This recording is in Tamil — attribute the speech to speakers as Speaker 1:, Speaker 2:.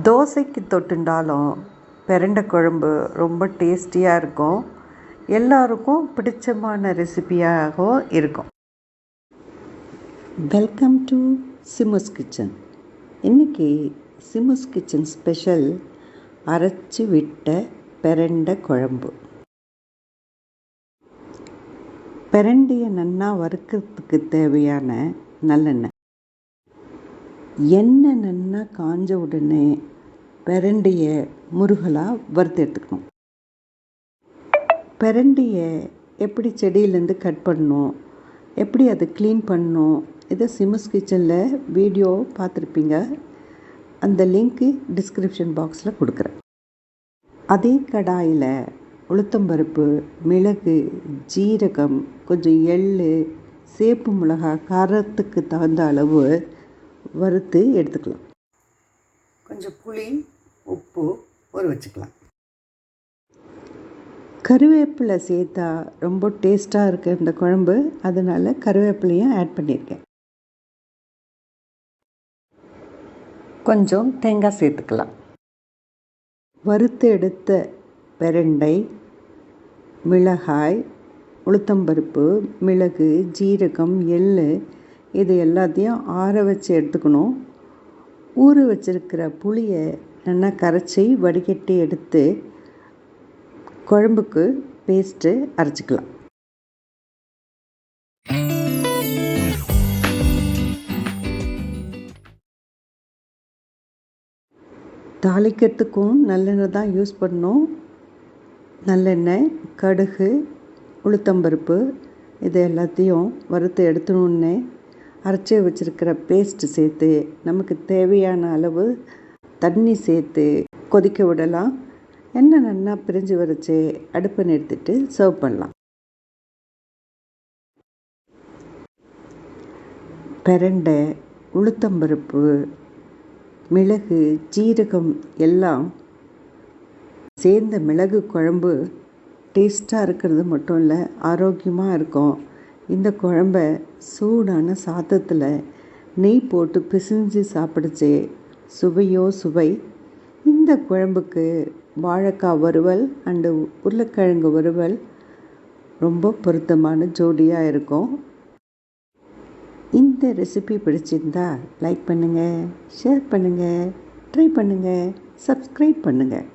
Speaker 1: தோசைக்கு தொட்டுண்டாலும் பிரண்டை குழம்பு ரொம்ப டேஸ்டியாக இருக்கும். எல்லாருக்கும் பிடிச்சமான ரெசிபியாகவும் இருக்கும். வெல்கம் டு சிம்மஸ் கிச்சன் இன்றைக்கி சிம்மஸ் கிச்சன் ஸ்பெஷல் அரைச்சி விட்ட பிரண்டை குழம்பு. பிரண்டையை நன்னா வறுக்கிறதுக்கு தேவையான நல்லெண்ணெய். எண்ணெய் நன்னா காஞ்ச உடனே பிரண்டையை முருகலாக வறுத்து எடுத்துக்கணும். பிரண்டையை எப்படி செடியிலேருந்து கட் பண்ணணும் எப்படி அதை க்ளீன் பண்ணணும் இதை சிமஸ் கிச்சனில் வீடியோ பார்த்துருப்பீங்க. அந்த லிங்க்கு டிஸ்கிரிப்ஷன் பாக்ஸில் கொடுக்குறேன். அதே கடாயில் உளுத்தம்பருப்பு மிளகு ஜீரகம் கொஞ்சம் எள் சேப்பு மிளகா காரத்துக்கு தகுந்த அளவு வறுத்து எடுத்துக்கலாம். கொஞ்சம் புளி உப்பு ஊற வச்சுக்கலாம். கருவேப்பிலை சேர்த்தா ரொம்ப டேஸ்ட்டாக இருக்குது இந்த குழம்பு அதனால் கருவேப்பிலையும் ஆட் பண்ணியிருக்கேன் கொஞ்சம் தேங்காய் சேர்த்துக்கலாம். வறுத்து எடுத்த பிரண்டை மிளகாய் உளுத்தம்பருப்பு மிளகு ஜீரகம் எள் இது எல்லாத்தையும் ஆற வச்சு எடுத்துக்கணும். ஊற வச்சிருக்கிற புளியை நல்லா கரைச்சி வடிகட்டி எடுத்து குழம்புக்கு பேஸ்ட்டு அரைச்சிக்கலாம். தாளிக்கிறதுக்கும் நல்லெண்ணெய் தான் யூஸ் பண்ணணும். நல்லெண்ணெய் கடுகு உளுத்தம்பருப்பு இது எல்லாத்தையும் வறுத்து எடுத்துணுன்னே அரைச்சி வச்சுருக்கிற பேஸ்ட்டு சேர்த்து நமக்கு தேவையான அளவு தண்ணி சேர்த்து கொதிக்க விடலாம். எண்ணெய் நல்லா பிரிஞ்சு வரைச்சி அடுப்பை நிறுத்திட்டு சர்வ் பண்ணலாம். பெரண்டை உளுத்தம்பருப்பு மிளகு ஜீரகம் எல்லாம் சேர்ந்த மிளகு குழம்பு டேஸ்ட்டாக இருக்கிறது மட்டும் இல்லை ஆரோக்கியமாக இருக்கும். இந்த குழம்ப சூடான சாதத்தில் நெய் போட்டு பிசிஞ்சு சாப்பிடுச்சு. சுவையோ சுவை. இந்த குழம்புக்கு வாழைக்காய் வறுவல் அண்டு உருளைக்கிழங்கு வறுவல் ரொம்ப பொருத்தமான ஜோடியாக இருக்கும். இந்த ரெசிபி பிடிச்சிருந்தா லைக் பண்ணுங்கள் ஷேர் பண்ணுங்கள் ட்ரை பண்ணுங்கள் சப்ஸ்கிரைப் பண்ணுங்கள்